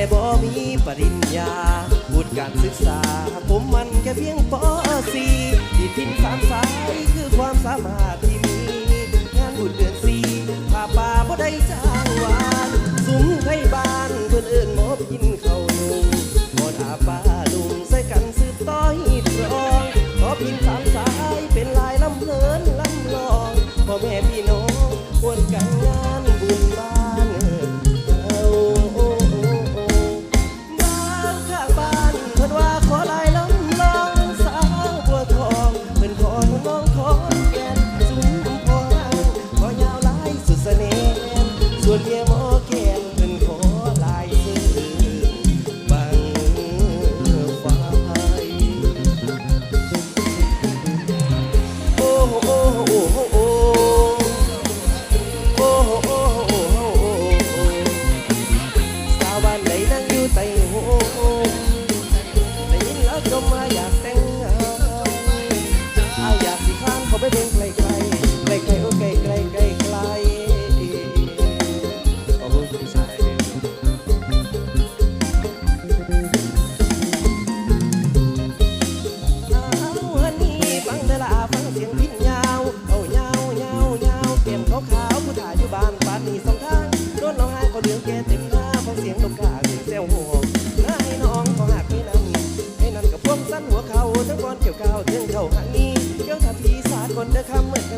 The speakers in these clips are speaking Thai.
แต่บ่มีปริญญาพูดการศึกษา ผมมันแค่เพียงปอสี่ทิ้งสามสายคือความสามารถที่มี งานบุญเดือนสี่พาป่าบ่ได้จ้างวานสุ้มไทยบ้านเพื่อนเอิญมอบกินเข้าลุงบอดอาป่าลุงใส่กันสืบต้อยตรองขอพินสามสายเป็นลายลำเลินลำลองพ่อแม่พี่น้อง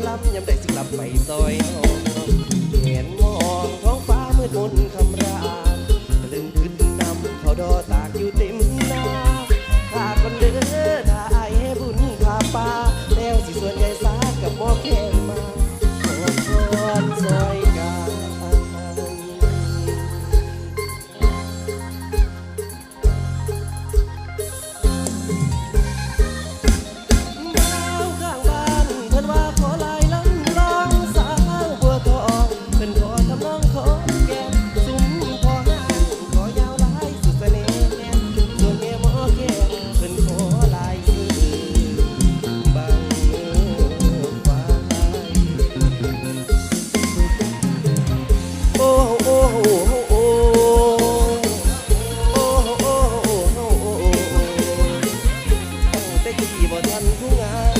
ลำยำได้สิกลับไปซอยเห็นมองท้องฟ้ามืดมนคำรามลืมขึ้นนำเขาดอต บ่ทันผู้งาน